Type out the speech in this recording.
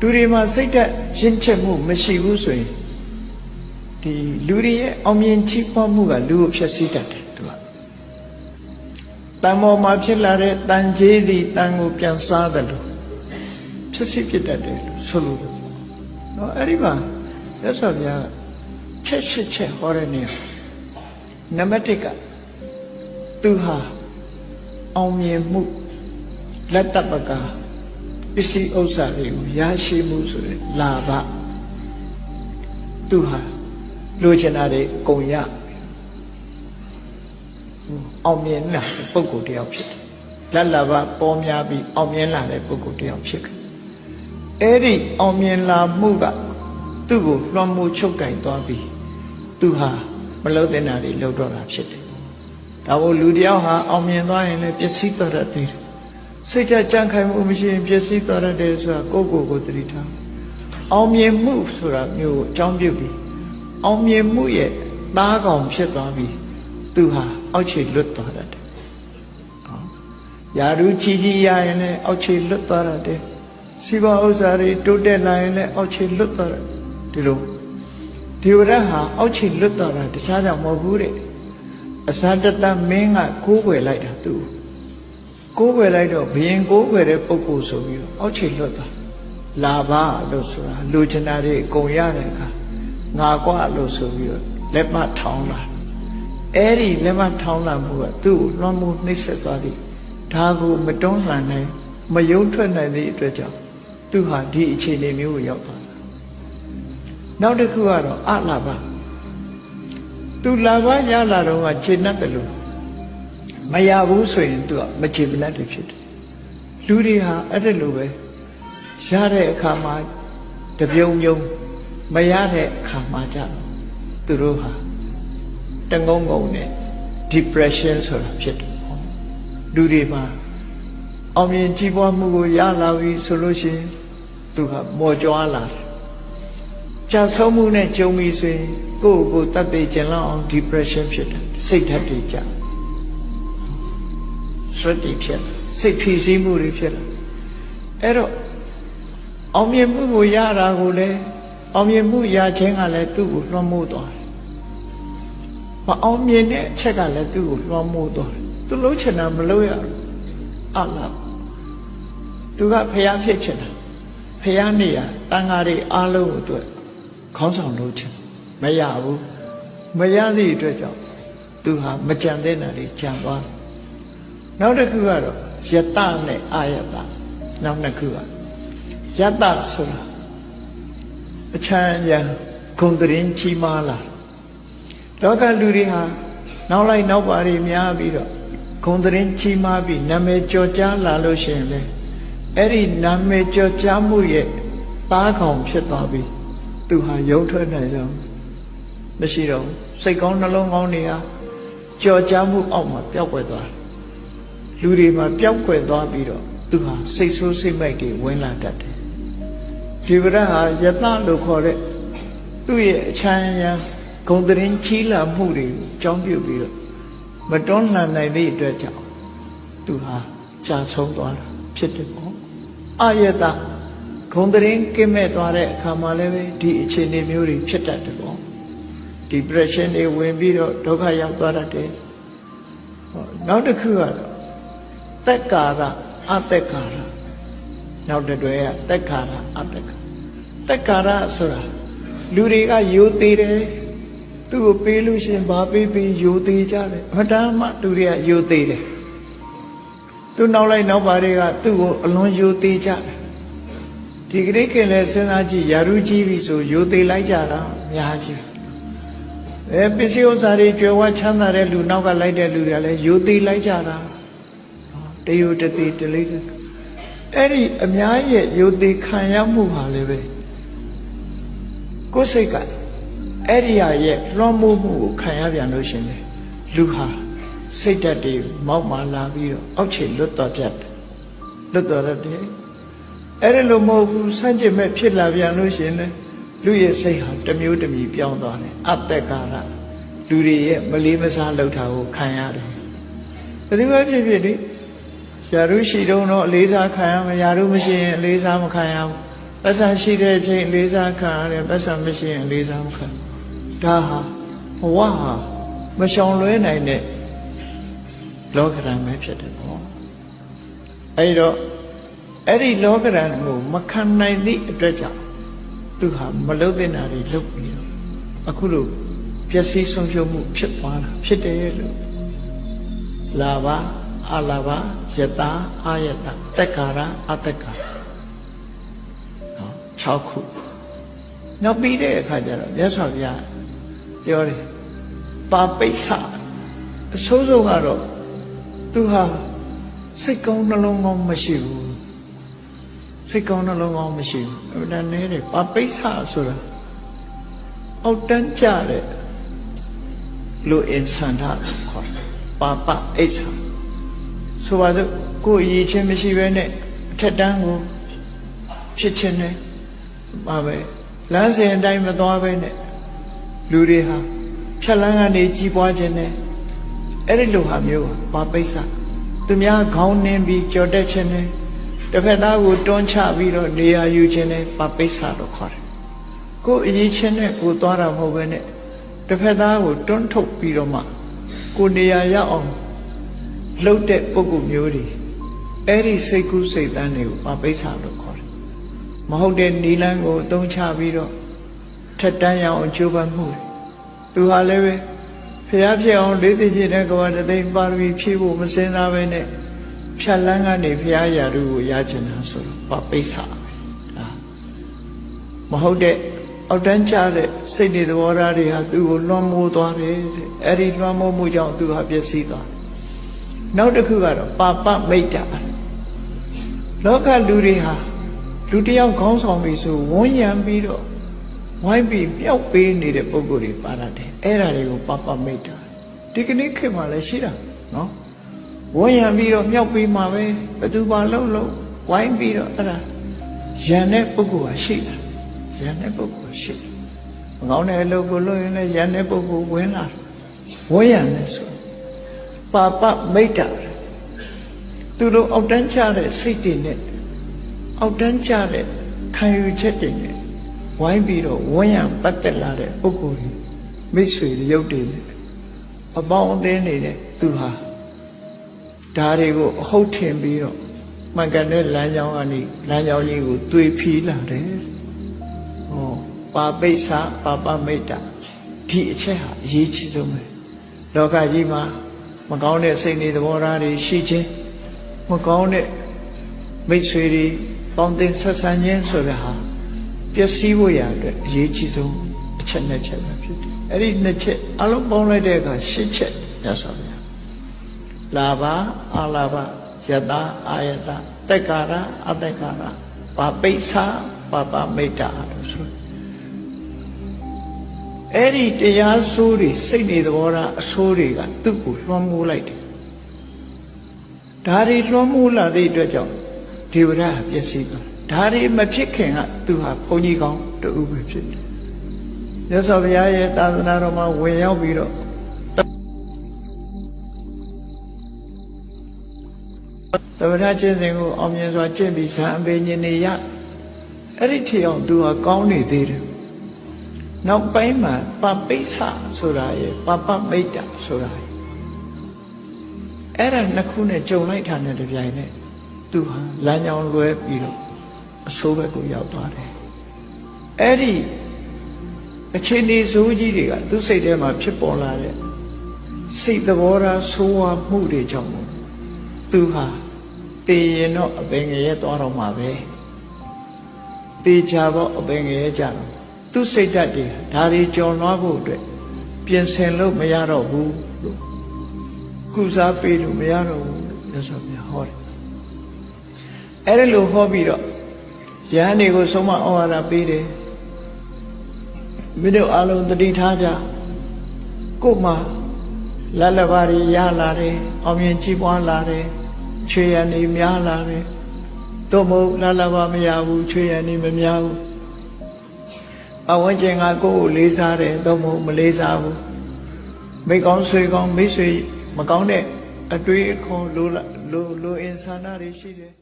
လူတွေမှာစိတ်ဓာတ်ရင့်ချက်မှုမရှိဘူးဆိုရင်ဒီလူတွေရဲ့အောင်မြင်ချီးပွားမှုကလူကိုဖျက်ဆီးတတ်တယ်သူကတန်မော်မှာဖြစ်လာတဲ့တန်ကြီးသည်တန်ကိုပြန်စားတယ်လို့ဖျက်ဆီးပြစ်တတ်တယ်လို့ဆိုလို့တယ်နော်အဲ့ဒီမှာရသော်ဗျာချက်ရှစ်ချက်ဟောတဲ့နေရာနံပါတ်1ကသူဟာအောင်မြင်မှုလက်တပကာ ပစ္စည်းဥစ္စာတွေကိုရရှိမှုဆိုတဲ့လာဘသူဟာလိုချင်တာတွေကုန်ရအောင်မြင်လာတဲ့ပုဂ္ဂိုလ်တစ်ယောက်ဖြစ်တယ်လက်လာဘပေါ်များပြီးအောင်မြင်လာတဲ့ပုဂ္ဂိုလ်တစ်ယောက်ဖြစ်တယ်အဲ့ဒီအောင်မြင်လာမှုကသူ့ကိုလွှမ်းမိုးချုပ်ကင်သွားပြီးသူဟာမလုံတဲ့နာတွေလုံတော့တာဖြစ်တယ်ဒါမို့လူတစ်ယောက်ဟာအောင်မြင်သွားရင်လည်းပျက်စီးသွားတတ်သေးတယ် စိတ်ဓာတ်ကြံ့ခိုင်မှုမရှိရင်ပျက်စီးသွားတတ်တယ်ဆိုတာကိုယ့်ကိုယ်ကိုသတိထားအောင်မြင်မှုဆိုတာမျိုးကိုအကြောင်းပြုပြီးအောင်မြင်မှုရဲ့သားကောင်ဖြစ်သွားပြီးသူဟာအောက်ခြေလွတ်သွားတတ်တယ်ယာရုချီကြီးရရင်လည်းအောက်ခြေလွတ်သွားတယ်စီးပွားဥစ္စာတွေတိုးတက်လာရင်လည်းအောက်ခြေလွတ်သွားတယ်ဒီလိုဒီဝရဟာအောက်ခြေလွတ်သွားတာတခြားကြောင့်မဟုတ်ဘူးတဲ့အစာတတမင်းကကိုးွယ်လိုက်တာသူ ကိုးွယ်လိုက်တော့ဘယင်ကိုးွယ်တဲ့ပုဂ္ဂိုလ်ဆိုပြီးတော့အောက်ခြေလွတ်သွားလာပါလို့ဆိုတာလူချင်တာတွေအကုန်ရတဲ့အခါငါကွာလို့ဆိုပြီးတော့လက်မထောင်းလာအဲ့ဒီလက်မထောင်းလာမှုကသူ့ကိုလွှမ်းမိုးနှိမ့်ဆက်သွားသည်ဒါကိုမတွန်းလှန်နိုင်မယုံထွက်နိုင်သည့်အတွက်ကြောင့်သူဟာဒီအခြေအနေမျိုးကိုရောက်သွားတာနောက်တစ်ခုကတော့အလာဘသူလာဘရလာတော့ကခြေနှက်တယ်လို့ မရဘူးဆိုရင်သူကမခြေမနှက်တယ်ဖြစ်တယ်လူတွေဟာအဲ့ဒါလိုပဲရတဲ့အခါမှာတပြုံပြုံမရတဲ့အခါမှာကြတော့သူတို့ဟာတငုံငုံနဲ့ depression ဆိုတာဖြစ်တယ်လူတွေမှာအောင်မြင်ကြီးပွားမှုကိုရလာပြီဆိုလို့ရှိရင်သူကမော်ကြွားလာတယ်ကြာဆုံးမှုနဲ့ကြုံပြီဆိုရင်ကိုယ့်ကိုယ်တတ်သိကျင်လောက်အောင် depression ဖြစ်တယ်စိတ်ဓာတ်တွေကြာ ဆွတ်တွေဖြစ်တယ်စိတ်ဖိစီးမှုတွေဖြစ်တယ်အဲ့တော့အောင်မြင်မှုကိုရတာကိုလည်းအောင်မြင်မှုရခြင်းကလည်းသူ့ကိုလွှမ်းမိုးသွားတယ်မအောင်မြင်တဲ့အချက်ကလည်းသူ့ကိုလွှမ်းမိုးသွားတယ်သူလုံးချင်တာမလုပ်ရဘူးအလားသူကဖျားဖြစ်ချင်တာဖျားနေရတန်ဃာတွေအားလုံးကိုသူခေါင်းဆောင်လုပ်ချင်မရဘူးမရသည့်အတွက်ကြောင့်သူဟာမကြံတဲ့နာတွေကြံသွားတယ် နောက်တစ်ခုကတော့ယတနဲ့အာယတနောက်နှစ်ခုကယတဆိုတာအချမ်းရံဂုံတရင်ချီးမားလာလောကလူတွေဟာနောက်လိုက်နောက်ပါတွေများပြီးတော့ဂုံတရင်ချီးမားပြီးနာမည်ကျော်ကြားလာလို့ရှိရင်လေအဲ့ဒီနာမည်ကျော်ကြားမှုရဲ့သားကောင်ဖြစ်သွားပြီသူဟာရုံထွက်နိုင်ကြောင်းမရှိတော့ဘူးစိတ်ကောင်းနှလုံးကောင်းတွေဟာကြော်ကြားမှုအောက်မှာပျောက်ကွယ်သွားတယ် လူတွေမှာပျောက်ကွယ်သွားပြီးတော့သူဟာစိတ်ဆိုးစိတ်မိုက်တွေဝင်လာတတ်တယ်ဒီဝရဟာယတလို့ခေါ်တဲ့သူ့ရဲ့အချမ်းရံဂုံတရင်ချီးလာမှုတွေအကြောင်းပြုပြီးတော့မတွန်းလှန်နိုင်သည့်အတွက်ကြောင့်သူဟာကြာဆုံးသွားတာဖြစ်တယ်ပေါ့အယတဂုံတရင်ကင်းမဲ့သွားတဲ့အခါမှာလည်းပဲဒီအခြေအနေမျိုးတွေဖြစ်တတ်တယ်ပေါ့ depression တွေဝင်ပြီးတော့ဒုက္ခရောက်သွားတတ်တယ်ဟောနောက်တစ်ခုကတော့ တက်ကာရအတက်ကာရနောက်တစ်တွဲကတက်ကာရအတက်ကာတက်ကာရဆိုတာလူတွေကယိုသေးတယ်သူ့ကိုပေးလို့ရှိရင်ဘာပေးပေးယိုသေးကြတယ်အတမ်းမှလူတွေကယိုသေးတယ်သူနောက်လိုက်နောက်ပါတွေကသူ့ကိုအလွန်ယိုသေးကြတယ်ဒီကနေ့ခင်လဲစဉ်းစားကြည့်ယာရုကြီးပြီဆိုယိုသေးလိုက်ကြတာအများကြီးအဲပစ္စည်းဥစ္စာတွေကြွယ်ဝချမ်းသာတဲ့လူနောက်ကလိုက်တဲ့လူတွေကလည်းယိုသေးလိုက်ကြတာ တယိုတသေးတလေးအဲ့ဒီအများရဲ့ယိုသေးခံရမှုဟာလည်းပဲကိုယ်စိတ်ကအဲ့ဒီဟာရဲ့လွှမ်းမိုးမှုကိုခံရပြန်လို့ရှင်လေလူဟာစိတ်ဓာတ်တွေမောက်မာလာပြီးတော့အောက်ခြေလွတ်တော်ပြတ်တယ်လွတ်တော်ရတယ်အဲ့ဒီလိုမဟုတ်ဘူးစန့်ကျင်မဲ့ဖြစ်လာပြန်လို့ရှင်လေလူရဲ့စိတ်ဟာတစ်မျိုးတစ်မျိုးပြောင်းသွားတယ်အတ္တကာရလူတွေရဲ့မလေးမစားလှုပ်တာကိုခံရတယ်ဘယ်သူပဲဖြစ်ဖြစ်ဒီ ယာရုရှိတုံးတော့အလေးစားခံရမယ်ယာရုမရှိရင်အလေးစားမခံရဘူးပတ်စံရှိတဲ့အချိန်လေးစားခံရတယ်ပတ်စံမရှိရင်လေးစားမခံဒါဟာဘဝဟာမရှောင်လွဲနိုင်တဲ့လောကဓာတ်ပဲဖြစ်တယ်ပေါ့အဲဒီတော့အဲ့ဒီလောကဓာတ်ကိုမခံနိုင်သည့်အတွက်ကြောင့်သူဟာမလုံးတဲ့နာတွေလုပ်ပြီးတော့အခုလိုပျက်စီးဆုံးရှုံးမှုဖြစ်သွားတာဖြစ်တယ်လို့လာပါ အလာပါယတာအာယတတက်ကာရအတက်ကာရနော်6ခုနောက်ပြီးတဲ့အခါကျတော့မြတ်စွာဘုရားပြောတယ်ပါပိဿအဆိုးဆုံးကတော့သူဟာစိတ်ကောင်းနှလုံးကောင်းမရှိဘူးစိတ်ကောင်းနှလုံးကောင်းမရှိဘူးအဲ့ဒါနည်းတယ်ပါပိဿဆိုတာအောက်တန်းကြတဲ့လူအင်ဆန္ဒခေါ်တယ်ပါပအိဋ္ဌာ ဆိုပါစို့ကိုယ်အရေးချင်းမရှိဘဲနဲ့အထက်တန်းကိုဖြစ်ချင်းနဲ့ပါပဲလမ်းစဉ်အတိုင်းမသွားဘဲနဲ့လူတွေဟာဖြတ်လန်းကနေကြီးပွားခြင်းနဲ့အဲ့ဒီလိုဟာမျိုးပါပိဿသူများခေါင်းနှင်းပြီးကြော်တက်ခြင်းနဲ့တစ်ဖက်သားကိုတွန်းချပြီးတော့နေရာယူခြင်းနဲ့ပါပိဿလို့ခေါ်တယ်ကိုယ်အရေးချင်းနဲ့ကိုသွားတာမဟုတ်ဘဲနဲ့တစ်ဖက်သားကိုတွန်းထုတ်ပြီးတော့မှကိုနေရာရောက်အောင် လှုပ်တဲ့ပုဂ္ဂိုလ်မျိုးတွေအဲ့ဒီစိတ်ကူးစိတ်တန်းတွေကိုပါပိဿလို့ခေါ်တယ်မဟုတ်တဲ့နီလန်းကိုအသုံးချပြီးတော့ထက်တန်းရအောင်ကြိုးပမ်းမှုတွေသူဟာလည်းပဲဖျားဖြစ်အောင်လေးသိဖြစ်တဲ့ကဘာတသိန်းပါရမီဖြည့်ဖို့မစင်စားပဲနဲ့ဖြတ်လန်းကနေဖျားရာတို့ကိုရချင်တာဆိုတော့ပါပိဿပဲဒါမဟုတ်တဲ့အောက်တန်းကျတဲ့စိတ်တွေသဘောထားတွေဟာသူ့ကိုလွှမ်းမိုးသွားတယ်တဲ့အဲ့ဒီလွှမ်းမိုးမှုကြောင့်သူဟာပျက်စီးသွားတယ် နောက်တစ်ခုကတော့ပါပမိတ်တာလောကလူတွေဟာလူတစ်ယောက်ခေါင်းဆောင်ပြီဆိုဝန်းရံပြီးတော့ဝိုင်းပြီးပျောက်ပေးနေတဲ့ပုံကိုယ်တွေပါရတယ်အဲ့ဒါတွေကိုပပမိတ်တာဒီကနေ့ခေတ်မှာလည်းရှိတာနော်ဝန်းရံပြီးတော့မြောက်ပေးမှာပဲဘယ်သူမှလုံးလုံးဝိုင်းပြီးတော့အဲ့ဒါရန်တဲ့ပုံကိုယ်ဟာရှိတာရန်တဲ့ပုံကိုယ်ရှိတယ်မကောင်းတဲ့အလုပ်ကိုလုပ်ရင်လည်းရန်တဲ့ပုံကိုယ်ဝင်လာဝန်းရံနေဆို ပါပမိတ်တာသူတို့အောက်တန်းချတဲ့စိတ်တွေနဲ့အောက်တန်းချတဲ့ခံယူချက်တွေနဲ့ဝိုင်းပြီးတော့ဝန်းရံပတ်သက်လာတဲ့ပုဂ္ဂိုလ်တွေမိတ်ဆွေတွေရုပ်တွေနဲ့အပေါင်းအသင်းနေတဲ့သူဟာဒါတွေကိုအဟုတ်ထင်ပြီးတော့မှန်ကန်တဲ့လမ်းကြောင်းကနေလမ်းကြောင်းကြီးကိုတွေးဖီးလာတယ်။ဟောပါပိဿပါပမိတ်တာဒီအချက်ဟာအရေးကြီးဆုံးပဲ။လောကကြီးမှာ မကောင်းတဲ့စိတ်တွေသဘောထားတွေရှိခြင်းမကောင်းတဲ့မိတ်ဆွေတွေပေါင်းတင်ဆက်ဆံခြင်းဆိုတဲ့ဟာပျက်စီးဖို့ရအတွက်အရေးကြီးဆုံးအချက်နှစ်ချက်ပဲဖြစ်တယ်။အဲ့ဒီနှစ်ချက်အလုံးပေါင်းလိုက်တဲ့အခါရှစ်ချက်ရသော်ဗျာ။လာဘအာလာဘယတာအာယတတက်ကာရအတက်ကာရပါပိဿပါပမိတ်တာလို့ဆို အဲ့ဒီတရားဆိုးတွေစိတ်နေသဘောထားအဆိုးတွေကသူ့ကိုလွှမ်းမိုးလိုက်တယ်ဒါတွေလွှမ်းမိုးလာတဲ့အတွက်ကြောင့်ဒေဝရပျက်စီးသွားဒါတွေမဖြစ်ခင်ကသူဟာဘုန်းကြီးကောင်းတူပဲဖြစ်တယ်မြတ်စွာဘုရားရဲ့သာသနာတော်မှာဝင်ရောက်ပြီးတော့တဝရချင်းစဉ်ကိုအောင်မြင်စွာကျင့်ပြီးဇံအပေညင်နေရအဲ့ဒီထီအောင်သူဟာကောင်းနေသေးတယ် နောက်ပိုင်းမှာပပိဿဆိုတာရဲ့ပပမိတ်တာဆိုတာရဲ့အဲ့ဒါနှစ်ခုနဲ့ကြုံလိုက်တာနဲ့တပြိုင်နက်သူဟာလမ်းကြောင်းလွဲပြီးတော့အဆိုးဘက်ကိုရောက်သွားတယ်အဲ့ဒီအခြေအနေဆိုးကြီးတွေကသူ့စိတ်ထဲမှာဖြစ်ပေါ်လာတဲ့စိတ်သဘောထားဆိုးဝါးမှုတွေကြောင့်သူဟာတည်ရင်တော့အပင်ငရဲသွားတော့မှာပဲတည်ချတော့အပင်ငရဲကြတော့ သူ့စိတ်ဓာတ်တွေဒါတွေကြော်လွှားဖို့အတွက်ပြင်ဆင်လို့မရတော့ဘူးလို့ကုစားပေးလို့မရတော့ဘူးလို့ဆိုပြဟောတယ်အဲ့ဒါလို့ဟောပြီးတော့ယဟန်တွေကိုဆုံးမဩဝါဒပေးတယ်မင်းတို့အလုံးတတိထားကြကို့မှာလက်လက်ပါးရလာတယ်အောင်မြင်ကြီးပွားလာတယ်ချွေရံနေများလာတယ်တို့မဟုတ်လက်လက်ပါးမရဘူးချွေရံနေမများဘူးအ ဝန်းကျင်ကကိုယ့်ကိုလေးစားတယ်တို့မဟုတ်မလေးစားဘူးမိကောင်းဆွေကောင်းမိတ်ဆွေမကောင်းတဲ့အတွေးအခေါ်လိုလိုလိုအင်ဆန္ဒတွေရှိတယ်